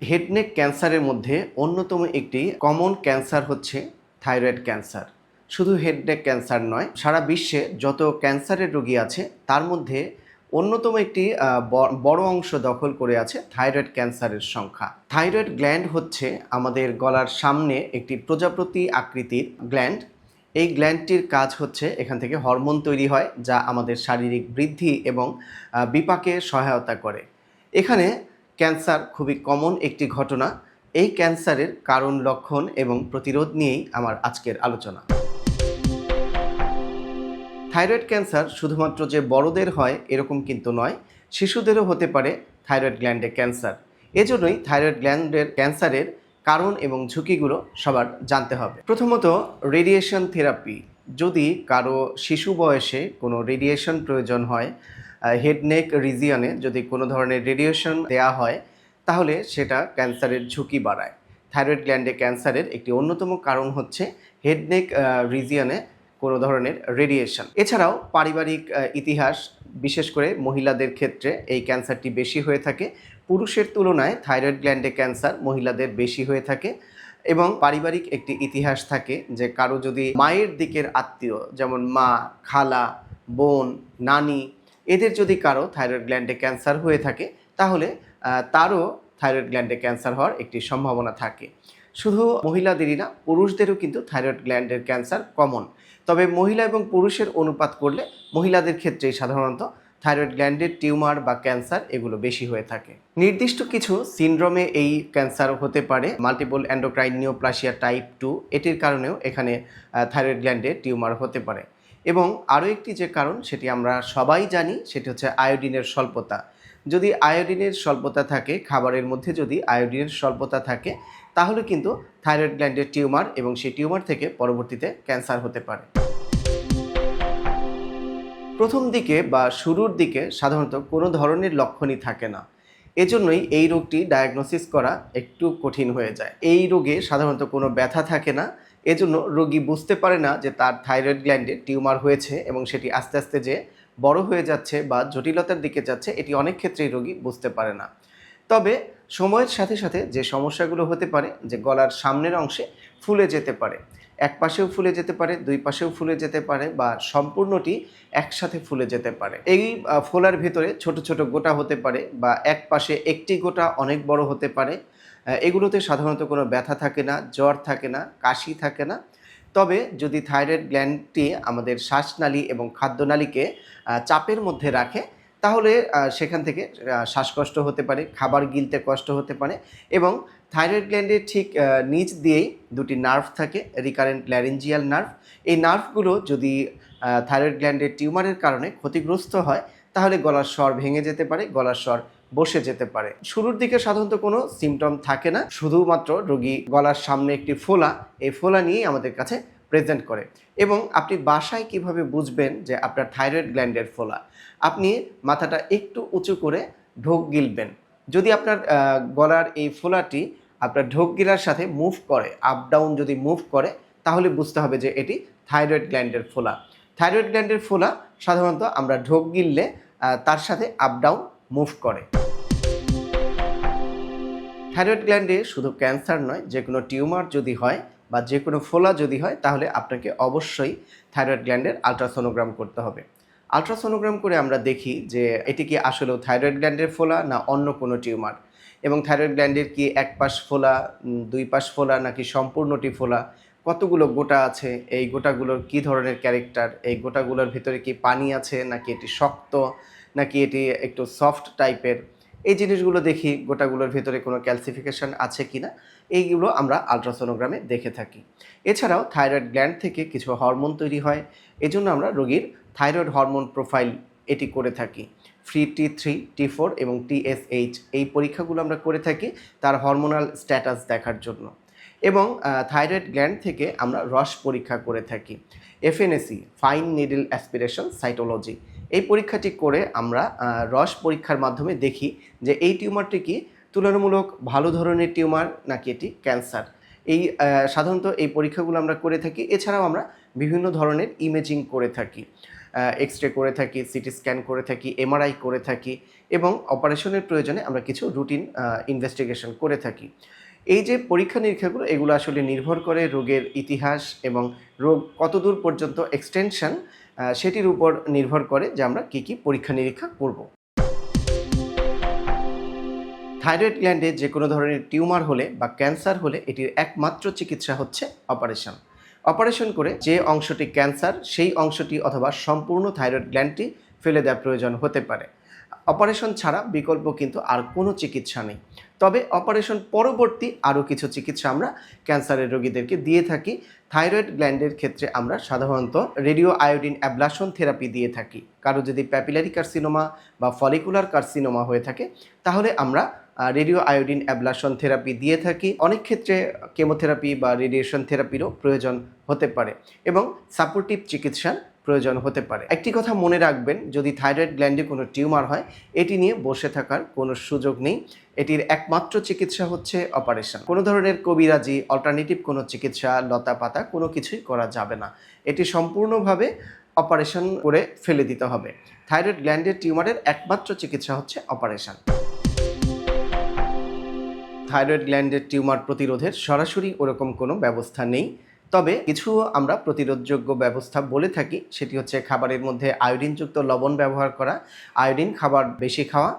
Head neck ক্যান্সারের মধ্যে অন্যতম একটি কমন ক্যান্সার হচ্ছে থাইরয়েড ক্যান্সার শুধু হেডনেক ক্যান্সার নয়, সারা বিশ্বে যত ক্যান্সারের রোগী আছে, তার মধ্যে অন্যতম একটি বড় অংশ দখল করে আছে থাইরয়েড ক্যান্সারের সংখ্যা। থাইরয়েড গ্ল্যান্ড হচ্ছে আমাদের গলার সামনে একটি প্রজাপতি আকৃতির গ্ল্যান্ড এই গ্ল্যান্ডটির কাজ হচ্ছে এখান থেকে হরমোন তৈরি হয়, যা আমাদের শারীরিক বৃদ্ধি এবং বিপাকে সহায়তা করে। এখানে ক্যান্সার খুবই কমন একটি ঘটনা। এই ক্যান্সারের কারণ, লক্ষণ এবং প্রতিরোধ নিয়েই আমার আজকের আলোচনা। থাইরয়েড ক্যান্সার শুধুমাত্র যে বড়দের হয় এরকম কিন্তু নয়, শিশুদেরও হতে পারে থাইরয়েড গ্ল্যান্ডে ক্যান্সার। এজন্যই থাইরয়েড গ্ল্যান্ডের ক্যান্সারের কারণ এবং ঝুঁকিগুলো সবার জানতে হবে। প্রথমত, রেডিয়েশন থেরাপি। যদি কারও শিশু বয়সে কোনো রেডিয়েশন প্রয়োজন হয় হেড নেক রিজিয়নে যদি কোনো ধরনের রেডিয়েশন দেওয়া হয়, তাহলে সেটা ক্যান্সারের ঝুঁকি বাড়ায়। থাইরয়েড গ্ল্যান্ডে ক্যান্সারের একটি অন্যতম কারণ হচ্ছে হেড নেক রিজিয়নে কোনো ধরনের রেডিয়েশন এছাড়াও পারিবারিক ইতিহাস, বিশেষ করে মহিলাদের ক্ষেত্রে এই ক্যান্সারটি বেশি হয়ে থাকে। পুরুষের তুলনায় থাইরয়েড গ্ল্যান্ডে ক্যান্সার মহিলাদের বেশি হয়ে থাকে এবং পারিবারিক একটি ইতিহাস থাকে যে কারও যদি মায়ের দিকের আত্মীয়, যেমন মা, খালা, বোন, নানি এদের যদি কারও থাইরয়েড গ্ল্যান্ডে ক্যান্সার হয়ে থাকে, তাহলে তারও থাইরয়েড গ্ল্যান্ডে ক্যান্সার হওয়ার একটি সম্ভাবনা থাকে। শুধু মহিলাদেরই না, পুরুষদেরও কিন্তু থাইরয়েড গ্ল্যান্ডের ক্যান্সার কমন। তবে মহিলা এবং পুরুষের অনুপাত করলে মহিলাদের ক্ষেত্রেই সাধারণত থাইরয়েড গ্ল্যান্ডের টিউমার বা ক্যান্সার এগুলো বেশি হয়ে থাকে। নির্দিষ্ট কিছু সিনড্রোমে এই ক্যান্সার হতে পারে, multiple endocrine neoplasia type two, এটির কারণেও এখানে থাইরয়েড গ্ল্যান্ডে টিউমার হতে পারে। এবং আরও একটি যে কারণ, সেটি আমরা সবাই জানি, সেটি হচ্ছে আয়োডিনের স্বল্পতা। যদি আয়োডিনের স্বল্পতা থাকে, খাবারের মধ্যে যদি আয়োডিনের স্বল্পতা থাকে, তাহলে কিন্তু থাইরয়েড গ্ল্যান্ডের টিউমার এবং সেই টিউমার থেকে পরবর্তীতে ক্যান্সার হতে পারে। প্রথম দিকে বা শুরুর দিকে সাধারণত কোনো ধরনের লক্ষণই থাকে না। এজন্যই এই রোগটি ডায়াগনোসিস করা একটু কঠিন হয়ে যায়। এই রোগে সাধারণত কোনো ব্যথা থাকে না এজন্য রোগী বুঝতে পারে না যে তার থাইরয়েড গ্ল্যান্ডে টিউমার হয়েছে এবং সেটি আস্তে আস্তে যে বড় হয়ে যাচ্ছে বা জটিলতার দিকে যাচ্ছে, এটি অনেক ক্ষেত্রেই রোগী বুঝতে পারে না। তবে সময়ের সাথে সাথে যে সমস্যাগুলো হতে পারে, যে গলার সামনের অংশে ফুলে যেতে পারে, এক পাশেও ফুলে যেতে পারে, দুই পাশেও ফুলে যেতে পারে বা সম্পূর্ণটি একসাথে ফুলে যেতে পারে। এই ফোলার ভেতরে ছোট ছোট গোটা হতে পারে বা এক পাশে একটি গোটা অনেক বড় হতে পারে। এগুলোতে সাধারণত কোনো ব্যথা থাকে না, জ্বর থাকে না, কাশি থাকে না। তবে যদি থাইরয়েড গ্ল্যান্ডটি আমাদের শ্বাসনালী এবং খাদ্যনালীকে চাপের মধ্যে রাখে, তাহলে সেখান থেকে শ্বাসকষ্ট হতে পারে, খাবার গিলতে কষ্ট হতে পারে এবং থাইরয়েড গ্ল্যান্ডের ঠিক নিচ দিয়েই দুটি নার্ভ থাকে, রিকারেন্ট ল্যারেঞ্জিয়াল নার্ভ। এই নার্ভগুলো যদি থাইরয়েড গ্ল্যান্ডের টিউমারের কারণে ক্ষতিগ্রস্ত হয় তাহলে গলার স্বর ভেঙে যেতে পারে, গলার স্বর বসে যেতে পারে। শুরুর দিকে সাধারণত কোনো সিমটম থাকে না, শুধুমাত্র রোগী গলার সামনে একটি ফোলা, এই ফোলা নিয়েই আমাদের কাছে প্রেজেন্ট করে। এবং আপনি বাসায় কীভাবে বুঝবেন যে আপনার থাইরয়েড গ্ল্যান্ডের ফোলা? আপনি মাথাটা একটু উঁচু করে ঢোক গিলবেন। যদি আপনার গলার এই ফোলাটি আপনার ঢোক গিলার সাথে মুভ করে আপ ডাউন যদি মুভ করে, তাহলে বুঝতে হবে যে এটি থাইরয়েড গ্ল্যান্ডের ফোলা। থাইরয়েড গ্ল্যান্ডের ফোলা সাধারণত আমরা ঢোক গিললে তার সাথে আপ ডাউন মুভ করে। থাইরয়েড গ্ল্যান্ডে শুধু ক্যান্সার নয় যে কোনো টিউমার যদি হয় বা যে কোনো ফোলা যদি হয়, তাহলে আপনাকে অবশ্যই থাইরয়েড গ্ল্যান্ডের আলট্রাসোনোগ্রাম করতে হবে। আলট্রাসোনোগ্রাম করে আমরা দেখি যে এটি কি আসলেও থাইরয়েড গ্ল্যান্ডের ফোলা না অন্য কোনো টিউমার এবং থাইরয়েড গ্ল্যান্ডের কি এক পাশ ফোলা দুই পাশ ফোলা নাকি সম্পূর্ণটি ফোলা? কতগুলো গোটা আছে? এই গোটাগুলোর কি ধরনের ক্যারেক্টার? এই গোটাগুলোর ভিতরে কি পানি আছে? নাকি এটি শক্ত? নাকি এটি একটু সফট টাইপের? এই জিনিসগুলো দেখি, গোটাগুলোর ভেতরে কোনো ক্যালসিফিকেশন আছে কি না? এইগুলো আমরা আলট্রাসোনোগ্রামে দেখে থাকি। এছাড়াও থাইরয়েড গ্ল্যান্ড থেকে কিছু হরমোন তৈরি হয়। এজন্য আমরা রোগীর থাইরয়েড হরমোন প্রোফাইল এটি করে থাকি। Free T three T four এবং টিএসএইচ এই পরীক্ষাগুলো আমরা করে থাকি তার হরমোনাল স্ট্যাটাস দেখার জন্য। এবং থাইরয়েড গ্ল্যান্ড থেকে আমরা রস পরীক্ষা করে থাকি। FNAC fine needle aspiration cytology এই পরীক্ষাটি করে আমরা রস পরীক্ষার মাধ্যমে দেখি যে এই টিউমারটি কি তুলনামূলক ভালো ধরনের টিউমার নাকি এটি ক্যান্সার। এই সাধারণত এই পরীক্ষাগুলো আমরা করে থাকি। এছাড়াও আমরা বিভিন্ন ধরনের ইমেজিং করে থাকি। এক্স রে করে থাকি সিটি স্ক্যান করে থাকি এমআরআই করে থাকি এবং অপারেশনের প্রয়োজনে আমরা কিছু রুটিন ইনভেস্টিগেশন করে থাকি। এই যে পরীক্ষা নিরীক্ষাগুলো, এগুলো আসলে নির্ভর করে রোগের ইতিহাস এবং রোগ কতদূর পর্যন্ত এক্সটেনশন সেটির উপর নির্ভর করে যে আমরা কী কী পরীক্ষা নিরীক্ষা করব। থাইরয়েড গ্ল্যান্ডে যে কোনো ধরনের টিউমার হলে বা ক্যান্সার হলে এটির একমাত্র চিকিৎসা হচ্ছে অপারেশন অপারেশন করে যে অংশটি ক্যান্সার সেই অংশটি অথবা সম্পূর্ণ থাইরয়েড গ্ল্যান্ডটি ফেলে দেওয়ার প্রয়োজন হতে পারে। অপারেশন ছাড়া বিকল্প কিন্তু আর কোনো চিকিৎসা নেই। তবে অপারেশন পরবর্তী আরও কিছু চিকিৎসা আমরা ক্যান্সারের রোগীদেরকে দিয়ে থাকি। থাইরয়েড গ্ল্যান্ডের ক্ষেত্রে আমরা সাধারণত রেডিও আয়োডিন অ্যাবলাশন থেরাপি দিয়ে থাকি। কারও যদি প্যাপিলারি কার্সিনোমা বা ফলিকুলার কার্সিনোমা হয়ে থাকে, তাহলে আমরা রেডিও আয়োডিন অ্যাবলাশন থেরাপি দিয়ে থাকি। অনেক ক্ষেত্রে কেমোথেরাপি বা রেডিয়েশন থেরাপিরও প্রয়োজন হতে পারে এবং সাপোর্টিভ চিকিৎসার প্রয়োজন হতে পারে। একটি কথা মনে রাখবেন, যদি থাইরয়েড গ্ল্যান্ডে কোনো টিউমার হয়, এটি নিয়ে বসে থাকার কোনো সুযোগ নেই। এটির একমাত্র চিকিৎসা হচ্ছে অপারেশন। কোনো ধরনের কবিরাজি অল্টারনেটিভ কোনো চিকিৎসা লতা পাতা কোনো কিছুই করা যাবে না। এটি সম্পূর্ণভাবে অপারেশন করে ফেলে দিতে হবে। থাইরয়েড গ্ল্যান্ডের টিউমারের একমাত্র চিকিৎসা হচ্ছে অপারেশন। থাইরয়েড গ্ল্যান্ডের টিউমার প্রতিরোধের সরাসরি ওরকম কোনো ব্যবস্থা নেই। তবে কিছু আমরা প্রতিরোধযোগ্য ব্যবস্থা বলে থাকি, সেটি হচ্ছে খাবারের মধ্যে আয়োডিনযুক্ত লবণ ব্যবহার করা, আয়োডিন, খাবার বেশি খাওয়া,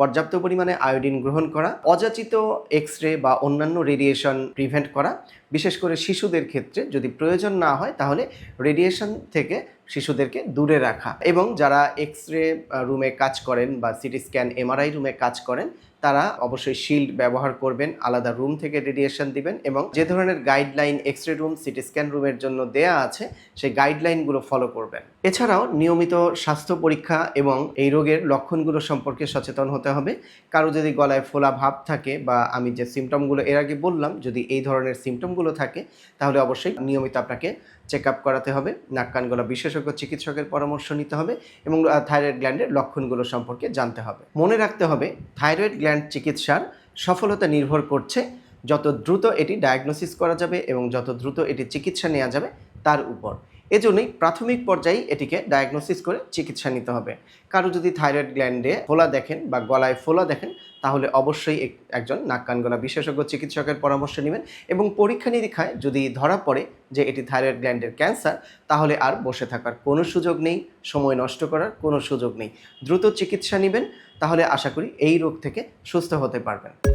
পর্যাপ্ত পরিমাণে আয়োডিন গ্রহণ করা, অযাচিত এক্স রে বা অন্যান্য রেডিয়েশন প্রিভেন্ট করা বিশেষ করে শিশুদের ক্ষেত্রে যদি প্রয়োজন না হয়, তাহলে রেডিয়েশন থেকে শিশুদেরকে দূরে রাখা এবং যারা এক্স রে রুমে কাজ করেন বা সিটি স্ক্যান এমআরআই রুমে কাজ করেন, তারা অবশ্যই শিল্ড ব্যবহার করবেন, আলাদা রুম থেকে রেডিয়েশন দিবেন এবং যে ধরনের guideline X ray room CT scan রুমের জন্য দেয়া আছে, সেই গাইডলাইনগুলো ফলো করবেন। এছাড়াও নিয়মিত স্বাস্থ্য পরীক্ষা এবং এই রোগের লক্ষণগুলো সম্পর্কে সচেতন হতে হবে। কারও যদি গলায় ফোলা ভাব থাকে বা আমি যে সিমটমগুলো এর আগে বললাম, যদি এই ধরনের সিমটমগুলো থাকে, তাহলে অবশ্যই নিয়মিত আপনাকে চেক আপ করাতে হবে। নাক কান গলা বিশেষজ্ঞ চিকিৎসকের পরামর্শ নিতে হবে এবং থাইরয়েড গ্ল্যান্ডের লক্ষণগুলো সম্পর্কে জানতে হবে। মনে রাখতে হবে থাইরয়েড গ্ল্যান্ড চিকিৎসার সফলতা নির্ভর করছে যত দ্রুত এটি ডায়াগনোসিস করা যাবে এবং যত দ্রুত এটি চিকিৎসা নেওয়া যাবে তার উপর। এজন্যই প্রাথমিক পর্যায়ে এটিকে ডায়াগনোসিস করে চিকিৎসা নিতে হবে। কারও যদি থাইরয়েড গ্ল্যান্ডে ফোলা দেখেন বা গলায় ফোলা দেখেন, তাহলে অবশ্যই এক- একজন নাক কান গলা বিশেষজ্ঞ চিকিৎসকের পরামর্শ নেবেন এবং পরীক্ষা নিরীক্ষায় যদি ধরা পড়ে যে এটি থাইরয়েড গ্ল্যান্ডের ক্যান্সার তাহলে আর বসে থাকার কোনো সুযোগ নেই, সময় নষ্ট করার কোনো সুযোগ নেই। দ্রুত চিকিৎসা নেবেন, তাহলে আশা করি এই রোগ থেকে সুস্থ হতে পারবেন।